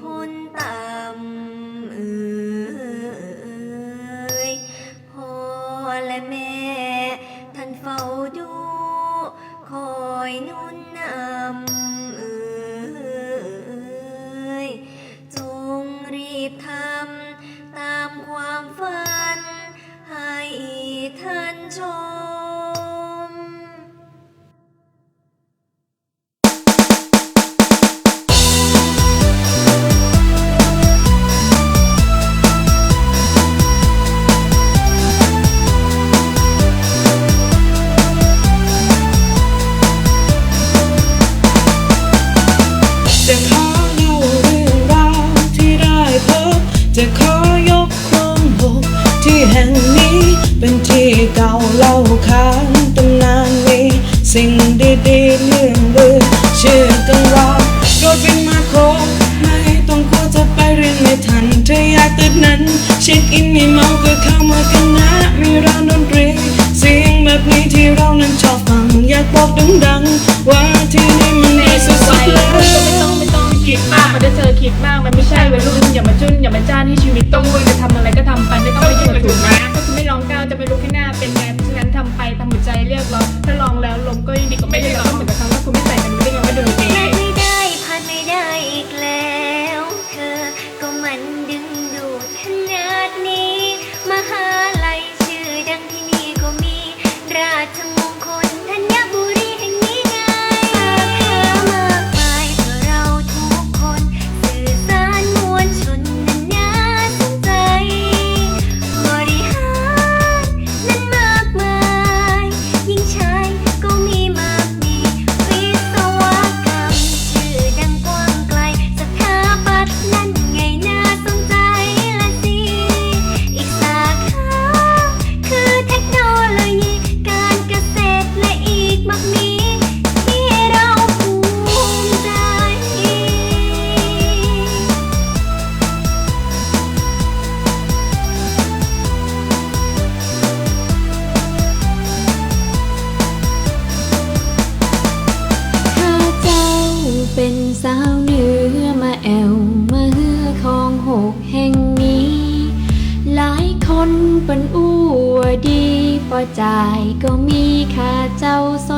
พ้นต่ำเอ่ยพ่อและแม่ ท่านเฝ้าดู คอยนุ่น แห่งนี้ เป็นที่เก่าเล่าขานตำนานมีสิ่งดีๆเรื่องลือชื่อกันว่าโดดบินมาโคไม่ต้องกลัวจะไปเรียนไม่ทันเธออยากตื่นนั้นเช็คอินมีเมาก็เข้ามากันนะมีร้านดนตรีเสียงแบบนี้ที่เรานั้นชอบฟังอยากบอกดังๆว่าที่นี่มันดีสุด ทำไปทำหัวใจเรียกร้องถ้าลองแล้วลมก็ย บ่จ่ายก็มีค่าเจ้าสน